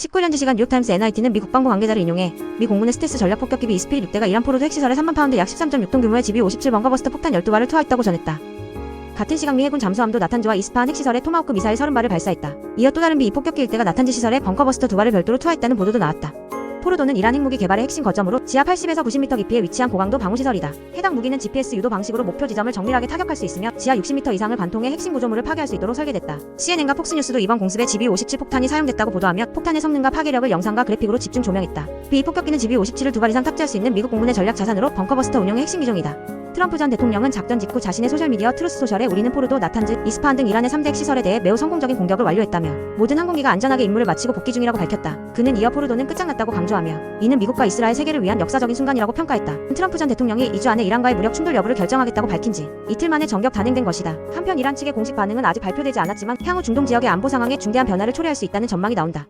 19년 지 시간 뉴욕타임스 NIT는 미 국 방부 관계자를 인용해 미 공군의 스텔스 전략 폭격기비 이스피릿 6대가 이란 포로드 핵시설에 3만 파운드 약 13.6톤 규모의 GB57 벙커버스터 폭탄 12발을 투하했다고 전했다. 같은 시각 미 해군 잠수함도 나탄주와 이스파한 핵시설에 토마호크 미사일 30발을 발사했다. 이어 또 다른 미 폭격기 일대가 나탄지 시설에 벙커버스터 2발을 별도로 투하했다는 보도도 나왔다. 포르도는 이란 핵무기 개발의 핵심 거점으로 지하 80에서 90m 깊이에 위치한 고강도 방호시설이다. 해당 무기는 GPS 유도 방식으로 목표 지점을 정밀하게 타격할 수 있으며 지하 60m 이상을 관통해 핵심 구조물을 파괴할 수 있도록 설계됐다. CNN과 폭스뉴스도 이번 공습에 GB57 폭탄이 사용됐다고 보도하며 폭탄의 성능과 파괴력을 영상과 그래픽으로 집중 조명했다. 비 폭격기는 GB57을 두 발 이상 탑재할 수 있는 미국 공군의 전략 자산으로 벙커버스터 운용의 핵심 기종이다. 트럼프 전 대통령은 작전 직후 자신의 소셜미디어 트루스 소셜에 우리는 포르도, 나탄즈, 이스파한 등 이란의 3대 핵시설에 대해 매우 성공적인 공격을 완료했다며 모든 항공기가 안전하게 임무를 마치고 복귀 중이라고 밝혔다. 그는 이어 포르도는 끝장났다고 강조하며 이는 미국과 이스라엘 세계를 위한 역사적인 순간이라고 평가했다. 트럼프 전 대통령이 2주 안에 이란과의 무력 충돌 여부를 결정하겠다고 밝힌 지 이틀 만에 전격 단행된 것이다. 한편 이란 측의 공식 반응은 아직 발표되지 않았지만 향후 중동 지역의 안보 상황에 중대한 변화를 초래할 수 있다는 전망이 나온다.